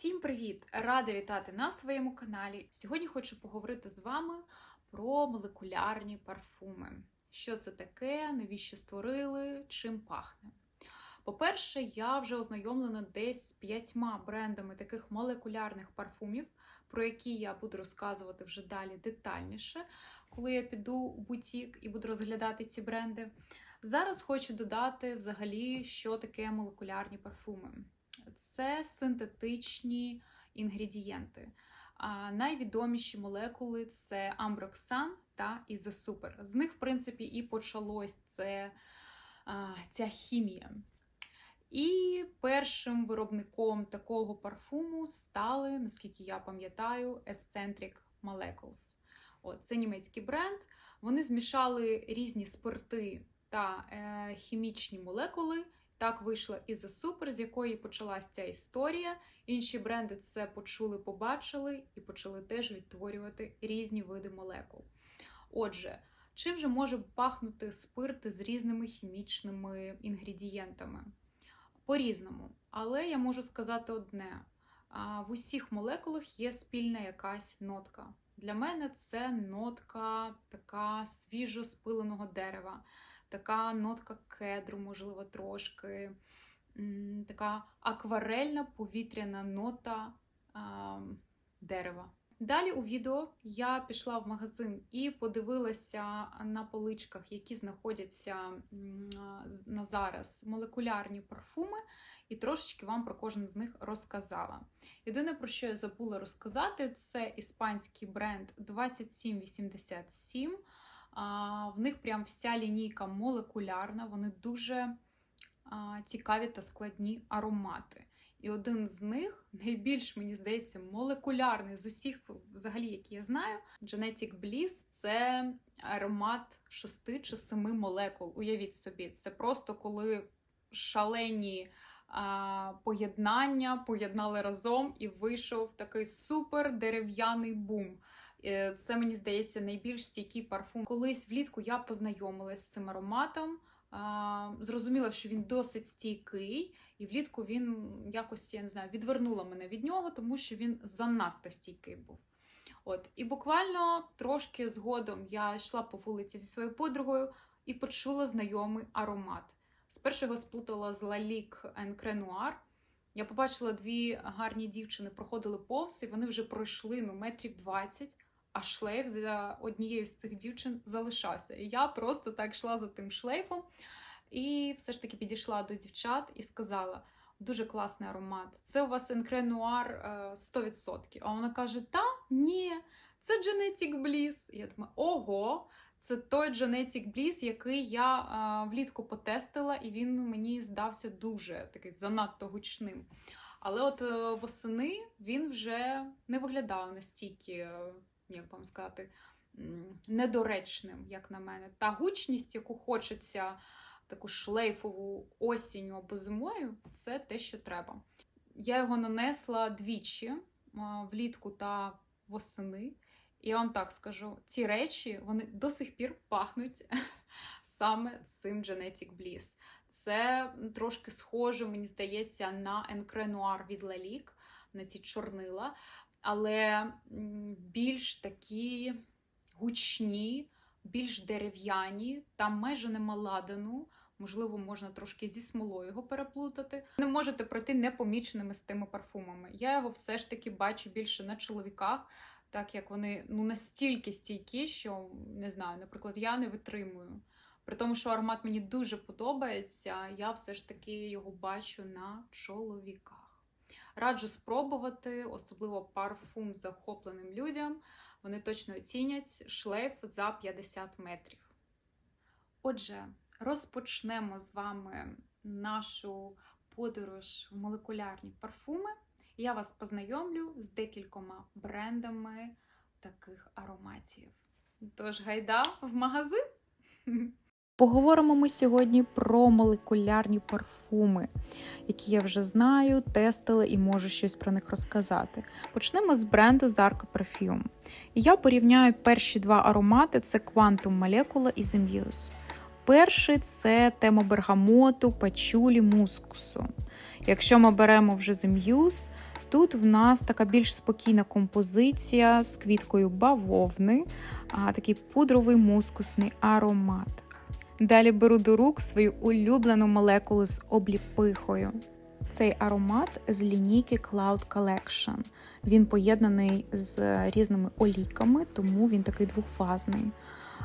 Всім привіт! Рада вітати на своєму каналі. Сьогодні хочу поговорити з вами про молекулярні парфуми. Що це таке, навіщо створили, чим пахне. По-перше, я вже ознайомлена десь з п'ятьма брендами таких молекулярних парфумів, про які я буду розказувати вже далі детальніше, коли я піду у бутік і буду розглядати ці бренди. Зараз хочу додати взагалі, що таке молекулярні парфуми це синтетичні інгредієнти. А найвідоміші молекули це амброксан та ізосупер. З них, в принципі, і почалось це, ця хімія. І першим виробником такого парфуму стали, наскільки я пам'ятаю, Eccentric Molecules. От, це німецький бренд. Вони змішали різні спирти та е, хімічні молекули. Так вийшла Ізосупер, з якої почалася ця історія. Інші бренди це почули, побачили і почали теж відтворювати різні види молекул. Отже, чим же може пахнути спирт з різними хімічними інгредієнтами? По-різному. Але я можу сказати одне: в усіх молекулах є спільна якась нотка. Для мене це нотка така свіжо спиленого дерева така нотка кедру, можливо, трошки, така акварельна повітряна нота а, дерева. Далі у відео я пішла в магазин і подивилася на поличках, які знаходяться на зараз молекулярні парфуми, і трошечки вам про кожен з них розказала. Єдине, про що я забула розказати, це іспанський бренд 2787. В них прям вся лінійка молекулярна, вони дуже цікаві та складні аромати. І один з них, найбільш, мені здається, молекулярний з усіх, взагалі, які я знаю, Genetic Bliss це аромат шести чи семи молекул. Уявіть собі, це просто коли шалені поєднання поєднали разом і вийшов такий супер дерев'яний бум. Е, це мені здається найбільш стійкий парфум. Колись влітку я познайомилась з цим ароматом. Зрозуміла, що він досить стійкий, і влітку він якось я не знаю, відвернула мене від нього, тому що він занадто стійкий був. От, І буквально трошки згодом я йшла по вулиці зі своєю подругою і почула знайомий аромат. Спершу його сплутала з Лалік Кренуар. Я побачила дві гарні дівчини, проходили повз, і вони вже пройшли ну, метрів 20 а шлейф за однією з цих дівчин залишався. І я просто так йшла за тим шлейфом і все ж таки підійшла до дівчат і сказала: дуже класний аромат. Це у вас Енкре Нуар 100%. А вона каже: Та, ні, це Genetic Bliss. І я думаю, ого! Це той Genetic Bliss, який я а, влітку потестила, і він мені здався дуже такий занадто гучним. Але от е, восени він вже не виглядав настільки е, як вам сказати, недоречним, як на мене. Та гучність, яку хочеться таку шлейфову осінню або зимою, це те, що треба. Я його нанесла двічі влітку та восени. І я вам так скажу: ці речі вони до сих пір пахнуть саме цим Genetic Bliss. Це трошки схоже, мені здається, на Encre Noir від Lalique, на ці чорнила але більш такі гучні, більш дерев'яні, там майже нема ладану. Можливо, можна трошки зі смолою його переплутати. Не можете пройти непоміченими з тими парфумами. Я його все ж таки бачу більше на чоловіках, так як вони ну настільки стійкі, що не знаю, наприклад, я не витримую. При тому, що аромат мені дуже подобається, я все ж таки його бачу на чоловіках. Раджу спробувати, особливо парфум захопленим людям. Вони точно оцінять шлейф за 50 метрів. Отже, розпочнемо з вами нашу подорож в молекулярні парфуми. Я вас познайомлю з декількома брендами таких ароматів. Тож, гайда в магазин! Поговоримо ми сьогодні про молекулярні парфуми, які я вже знаю, тестила і можу щось про них розказати. Почнемо з бренду Zarka Perfume. І я порівняю перші два аромати: це Quantum Molecula і The Muse. Перший це тема бергамоту, пачулі, мускусу. Якщо ми беремо вже The Muse, тут в нас така більш спокійна композиція з квіткою бавовни, а такий пудровий мускусний аромат. Далі беру до рук свою улюблену молекулу з обліпихою. Цей аромат з лінійки Cloud Collection. Він поєднаний з різними олійками, тому він такий двохфазний.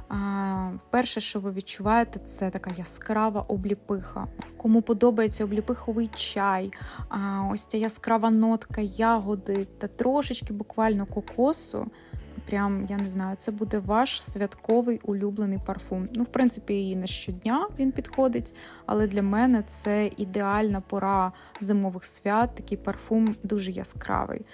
А, перше, що ви відчуваєте, це така яскрава обліпиха. Кому подобається обліпиховий чай, а, ось ця яскрава нотка ягоди та трошечки буквально кокосу. Прям я не знаю, це буде ваш святковий улюблений парфум. Ну, в принципі, і не щодня він підходить, але для мене це ідеальна пора зимових свят. Такий парфум дуже яскравий.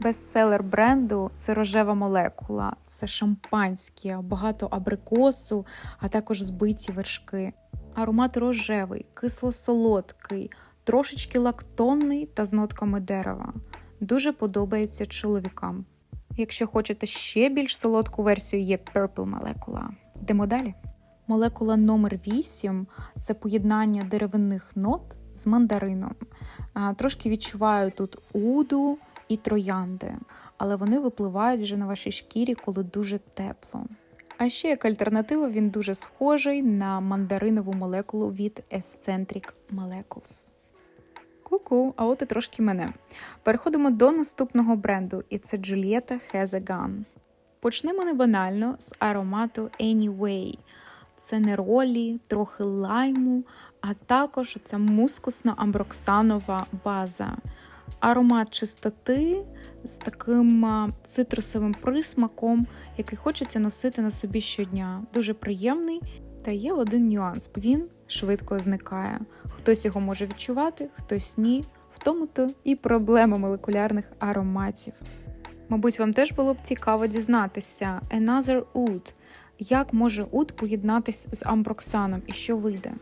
Бестселер бренду це рожева молекула, це шампанське, багато абрикосу, а також збиті вершки. Аромат рожевий, кисло-солодкий, трошечки лактонний та з нотками дерева. Дуже подобається чоловікам. Якщо хочете ще більш солодку версію, є Purple молекула. Йдемо далі. Молекула номер 8 це поєднання деревинних нот з мандарином. Трошки відчуваю тут уду і троянди, але вони випливають вже на вашій шкірі, коли дуже тепло. А ще як альтернатива, він дуже схожий на мандаринову молекулу від Eccentric Molecules. Ку-ку, а от і трошки мене. Переходимо до наступного бренду, і це a Gun. Почнемо не банально з аромату Anyway. Це неролі, трохи лайму, а також ця мускусна амброксанова база. Аромат чистоти з таким цитрусовим присмаком, який хочеться носити на собі щодня. Дуже приємний. Та є один нюанс: він швидко зникає. Хтось його може відчувати, хтось ні. В тому то і проблема молекулярних ароматів. Мабуть, вам теж було б цікаво дізнатися Another Oud, як може уд поєднатись з амброксаном і що вийде.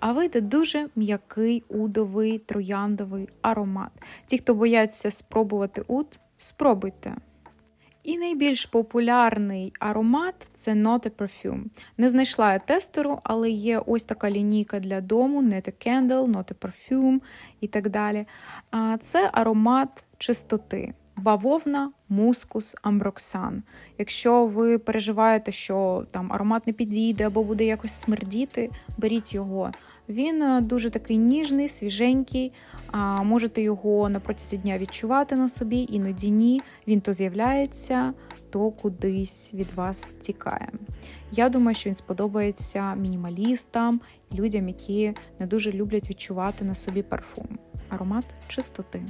А вийде дуже м'який удовий трояндовий аромат. Ті, хто бояться спробувати уд, спробуйте. І найбільш популярний аромат це Note Perfume. Не знайшла я тестеру, але є ось така лінійка для дому, Nete Candle, Note Perfume і так далі. А Це аромат чистоти. Бавовна, мускус, амброксан. Якщо ви переживаєте, що там аромат не підійде або буде якось смердіти, беріть його. Він е, дуже такий ніжний, свіженький. А можете його на протязі дня відчувати на собі, іноді ні. Він то з'являється, то кудись від вас тікає. Я думаю, що він сподобається мінімалістам і людям, які не дуже люблять відчувати на собі парфум. Аромат чистоти.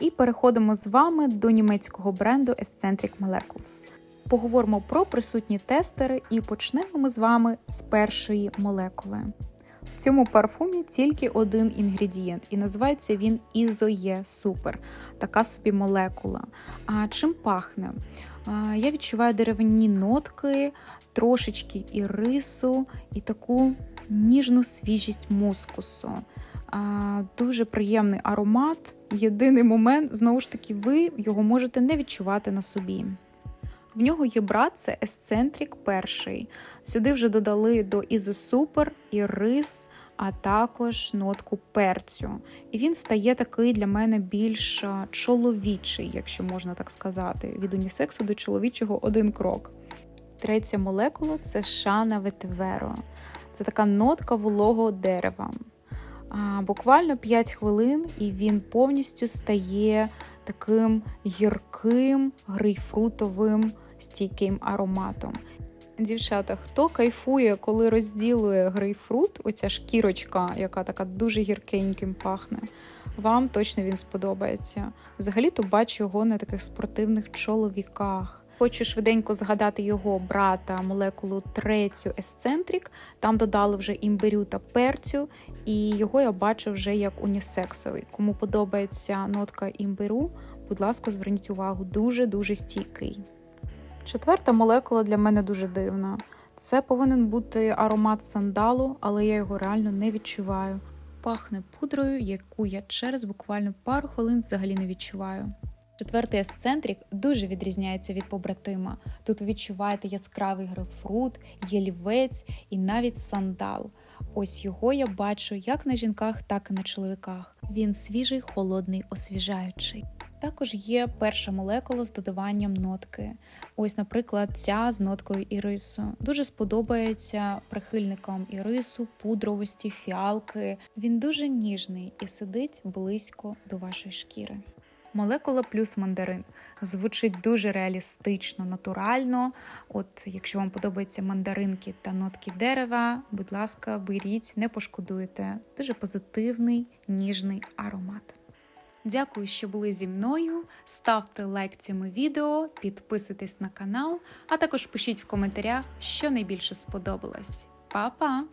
І переходимо з вами до німецького бренду Eccentric Molecules. Поговоримо про присутні тестери і почнемо ми з вами з першої молекули. В цьому парфумі тільки один інгредієнт, і називається він Ізоє Супер. Така собі молекула. А чим пахне? Я відчуваю деревні нотки, трошечки і рису, і таку ніжну свіжість мускусу. Дуже приємний аромат. Єдиний момент, знову ж таки, ви його можете не відчувати на собі. В нього є брат, це Есцентрік перший. Сюди вже додали до Ізосупер і рис, а також нотку перцю. І він стає такий для мене більш чоловічий, якщо можна так сказати. Від унісексу до чоловічого один крок. Третя молекула це Шана Ветверо. Це така нотка вологого дерева. Буквально 5 хвилин, і він повністю стає таким гірким, грейпфрутовим, стійким ароматом. Дівчата, хто кайфує, коли розділує грейпфрут, оця шкірочка, яка така дуже гіркеньким пахне, вам точно він сподобається. Взагалі-то бачу його на таких спортивних чоловіках. Хочу швиденько згадати його брата, молекулу третю Есцентрік. Там додали вже імбирю та перцю, і його я бачу вже як унісексовий. Кому подобається нотка імбиру, будь ласка, зверніть увагу, дуже-дуже стійкий. Четверта молекула для мене дуже дивна. Це повинен бути аромат сандалу, але я його реально не відчуваю. Пахне пудрою, яку я через буквально пару хвилин взагалі не відчуваю. Четвертий есцентрик дуже відрізняється від побратима. Тут ви відчуваєте яскравий грейпфрут, ялівець і навіть сандал. Ось його я бачу як на жінках, так і на чоловіках. Він свіжий, холодний, освіжаючий. Також є перша молекула з додаванням нотки. Ось, наприклад, ця з ноткою ірису. Дуже сподобається прихильникам ірису, пудровості, фіалки. Він дуже ніжний і сидить близько до вашої шкіри. Молекула плюс мандарин звучить дуже реалістично, натурально. От, якщо вам подобаються мандаринки та нотки дерева, будь ласка, беріть, не пошкодуєте. Дуже позитивний, ніжний аромат. Дякую, що були зі мною. Ставте лайк цьому відео, підписуйтесь на канал, а також пишіть в коментарях, що найбільше сподобалось. Па-па!